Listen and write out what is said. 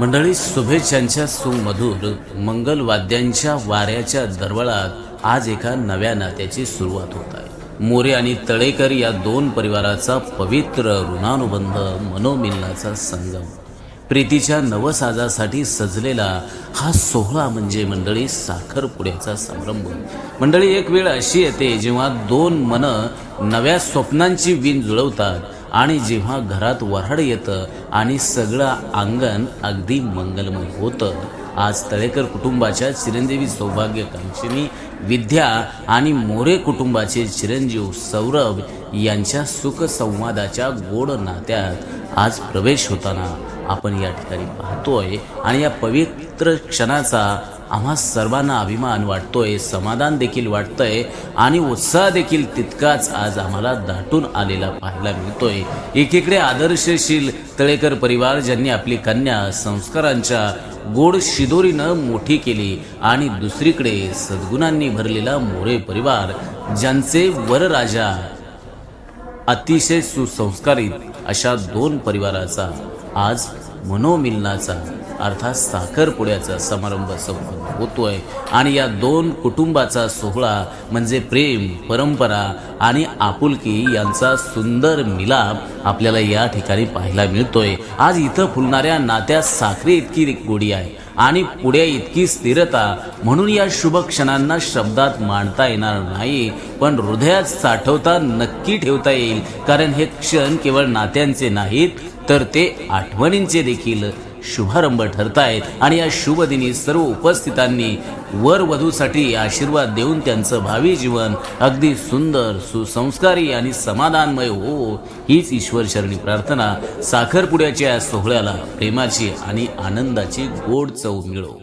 मंडळी शुभेच्छांच्या सुमधुर मंगलवाद्यांच्या वाऱ्याच्या दरवळात आज एका नव्या नात्याची सुरुवात होत आहे. मोरे आणि तळेकर या दोन परिवाराचा पवित्र ऋणानुबंध मनोमिलनाचा संगम. प्रीतीच्या नवसाजासाठी सजलेला हा सोहळा म्हणजे मंडळी साखरपुड्याचा समारंभ मंडळी एक वेळ अशी येते जेव्हा दोन मनं नव्या स्वप्नांची विण जुळवतात आणि जेव्हा घरात वऱ्हाड येतं आणि सगळं अंगण अगदी मंगलमय होतं आज तळेकर कुटुंबाच्या चिरंजीवी सौभाग्यकांक्षिणी विद्या आणि मोरे कुटुंबाचे चिरंजीव सौरभ यांच्या सुखसंवादाच्या गोड नात्यात आज प्रवेश होताना आपण या ठिकाणी पाहतोय. आणि या पवित्र क्षणाचा आम्हा सर्वांना अभिमान वाटतोय समाधान देखील वाटतंय आणि उत्साह देखील तितकाच आज आम्हाला दाटून आलेला पाहायला मिळतोय. एकीकडे आदर्शशील तळेकर परिवार ज्यांनी आपली कन्या संस्कारांच्या गोड शिदोरीनं मोठी केली आणि दुसरीकडे सद्गुणांनी भरलेला मोरे परिवार ज्यांचे वरराजा अतिशय सुसंस्कारित अशा दोन परिवाराचा आज मनोमिलनाचा अर्थात साखरपुड्याचा समारंभ संपन्न होतोय. आणि या दोन कुटुंबाचा सोहळा म्हणजे प्रेम परंपरा आणि आपुलकी यांचा सुंदर मिलाप आपल्याला या ठिकाणी पाहायला मिळतोय. आज इथं फुलणाऱ्या नात्या साखरे इतकी गोडी आहे आणि पुढे इतकी स्थिरता म्हणून या शुभ क्षणांना शब्दात मांडता येणार नाही पण हृदयात साठवता नक्की ठेवता येईल. कारण हे क्षण केवळ नात्यांचे नाहीत तर ते आठवणींचे देखील शुभारंभ ठरतायत. आणि या शुभ दिनी सर्व उपस्थितांनी वर वधूसाठी आशीर्वाद देऊन त्यांचं भावी जीवन अगदी सुंदर सुसंस्कारी आणि समाधानमय हो हीच ईश्वरचरणी प्रार्थना साखरपुड्याच्या या सोहळ्याला प्रेमाची आणि आनंदाची गोड चव मिळो.